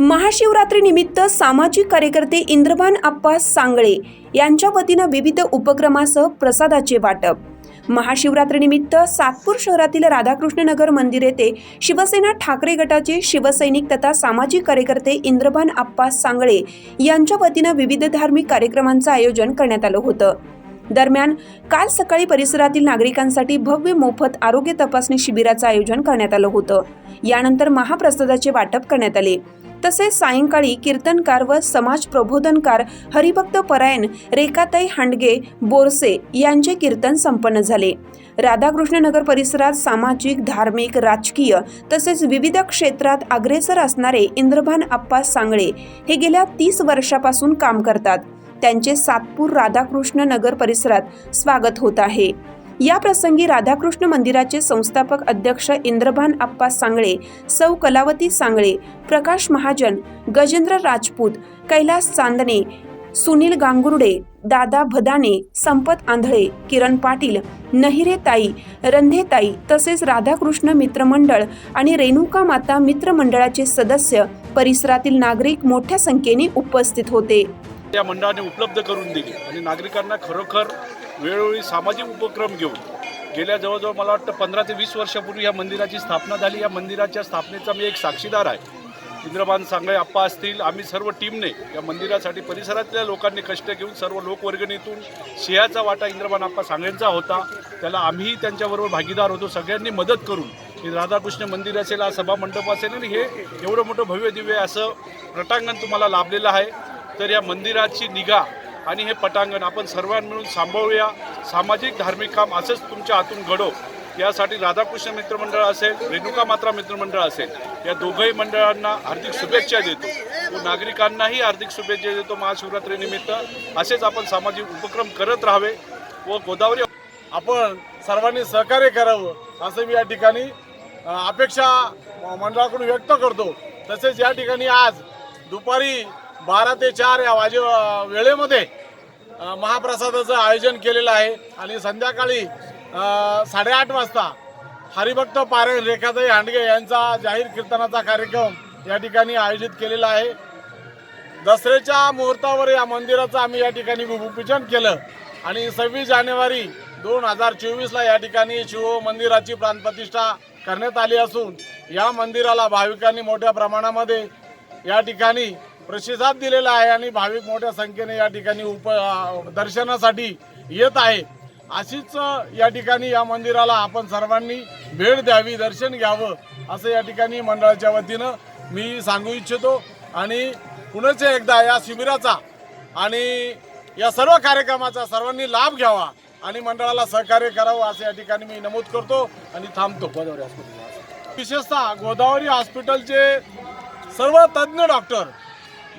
महाशिवरात्रीनिमित्त सामाजिक कार्यकर्ते इंद्रभान आप्पा सांगळे यांच्या वतीनं विविध उपक्रमासह प्रसादाचे वाटप. महाशिवरात्रीनिमित्त सातपूर शहरातील राधाकृष्ण नगर मंदिर येथे शिवसेना ठाकरे गटाचे शिवसैनिक तथा सामाजिक कार्यकर्ते इंद्रभान आप्पा सांगळे यांच्या वतीनं विविध धार्मिक कार्यक्रमांचं आयोजन करण्यात आलं होतं. दरम्यान काल सकाळी परिसरातील नागरिकांसाठी भव्य मोफत आरोग्य तपासणी शिबिराचं आयोजन करण्यात आलं होतं. यानंतर महाप्रसादाचे वाटप करण्यात आले. तसेच सायंकाळी कीर्तनकार व समाज प्रबोधनकार हरिभक्त परायण रेखाताई हांडगे बोरसे यांचे कीर्तन संपन्न झाले. राधाकृष्णनगर परिसरात सामाजिक धार्मिक राजकीय तसेच विविध क्षेत्रात अग्रेसर असणारे इंद्रभान आप्पा सांगळे हे गेल्या तीस वर्षापासून काम करतात. त्यांचे सातपूर राधाकृष्ण नगर परिसरात स्वागत होत आहे. या प्रसंगी राधाकृष्ण मंदिराचे संस्थापक अध्यक्ष इंद्रभान आप्पा सांगळे सौ कलावती सांगळे प्रकाश महाजन गजेंद्र राजपूत कैलास चांदणे सुनील गांगुर्डे दादा भदाने संपत आंधळे किरण पाटील नहिरे ताई रंधे ताई तसेच राधाकृष्ण मित्रमंडळ आणि रेणुका माता मित्रमंडळाचे सदस्य परिसरातील नागरिक मोठ्या संख्येने उपस्थित होते. या मंडळाने उपलब्ध करून दिली आणि नागरिकांना खरोखर वेळोवेळी सामाजिक उपक्रम घेऊन गेल्या जवळजवळ मला वाटतं पंधरा ते वीस वर्षापूर्वी या मंदिराची स्थापना झाली. या मंदिराच्या स्थापनेचा मी एक साक्षीदार आहे. इंद्रबान सांगळे आप्पा असतील आम्ही सर्व टीमने या मंदिरासाठी परिसरातल्या लोकांनी कष्ट घेऊन सर्व लोकवर्गणीतून सिंहाचा वाटा इंद्रबान आप्पा सांगळेंचा होता. त्याला आम्हीही त्यांच्याबरोबर भागीदार होतो. सगळ्यांनी मदत करून हे राधाकृष्ण मंदिर असेल हा सभा मंडप असेल आणि हे एवढं मोठं भव्य दिव्य असं प्रटांगण तुम्हाला लाभलेलं आहे. तर या मंदिराची निगा आणि हे पटांगण आपण सर्वां मिळून सांभाळूया. सामाजिक धार्मिक काम असंच तुमच्या हातून घडो. यासाठी राधाकृष्ण मित्रमंडळ असेल रेणुका मात्रा मित्रमंडळ असेल या दोघंही मंडळांना हार्दिक शुभेच्छा देतो. व नागरिकांनाही हार्दिक शुभेच्छा देतो महाशिवरात्रीनिमित्त असेच आपण सामाजिक उपक्रम करत राहावे व गोदावरी आपण सर्वांनी सहकार्य करावं असं मी या ठिकाणी अपेक्षा मंडळाकडून व्यक्त करतो. तसेच या ठिकाणी आज दुपारी बारा ते चार या वाजे वेळेमध्ये महाप्रसादाचं आयोजन केलेलं आहे. आणि संध्याकाळी साडेआठ वाजता हरिभक्त पारायण रेखाताई हांडगे यांचा जाहीर कीर्तनाचा कार्यक्रम या ठिकाणी आयोजित केलेला आहे. दसऱ्याच्या मुहूर्तावर या मंदिराचं आम्ही या ठिकाणी भूमिपूजन केलं. आणि सव्वीस जानेवारी दोन हजार चोवीसला या ठिकाणी शिव मंदिराची प्राणप्रतिष्ठा करण्यात आली असून या मंदिराला भाविकांनी मोठ्या प्रमाणामध्ये या ठिकाणी प्रतिसाद दिलेला आहे आणि भाविक मोठ्या संख्येने या ठिकाणी उप दर्शनासाठी येत आहे अशीच या ठिकाणी या मंदिराला आपण सर्वांनी भेट द्यावी दर्शन घ्यावं असं या ठिकाणी मंडळाच्या वतीनं मी सांगू इच्छितो. आणि पुनश्च एकदा या शिबिराचा आणि या सर्व कार्यक्रमाचा सर्वांनी लाभ घ्यावा आणि मंडळाला सहकार्य करावं असं या ठिकाणी मी नमूद करतो आणि थांबतो. गोदावरी हॉस्पिटल. विशेषतः गोदावरी हॉस्पिटलचे सर्व तज्ज्ञ डॉक्टर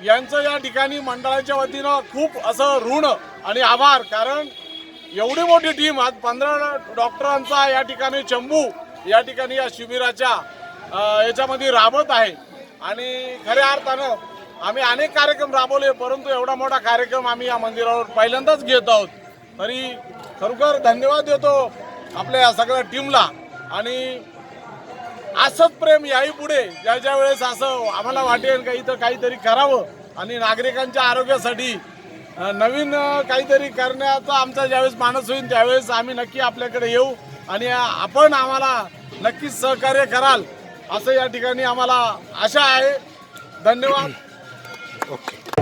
यांचं या ठिकाणी मंडळाच्या वतीनं खूप असं ऋण आणि आभार कारण एवढी मोठी टीम आज पंधरा डॉक्टरांचा या ठिकाणी चंबू या ठिकाणी या शिबिराच्या याच्यामध्ये राबत आहे. आणि खऱ्या अर्थानं आम्ही अनेक कार्यक्रम राबवले परंतु एवढा मोठा कार्यक्रम आम्ही या मंदिरावर पहिल्यांदाच घेत आहोत. तरी खरोखर धन्यवाद देतो आपल्या या सगळ्या टीमला आणि असंच प्रेम याही पुढे. ज्या ज्या वेळेस असं आम्हाला वाटेल का इथं काहीतरी करावं आणि नागरिकांच्या आरोग्यासाठी नवीन काहीतरी करण्याचा आमचा ज्यावेळेस मानस होईल त्यावेळेस आम्ही नक्की आपल्याकडे येऊ आणि आपण आम्हाला नक्कीच सहकार्य कराल असं या ठिकाणी आम्हाला आशा आहे. धन्यवाद. Okay.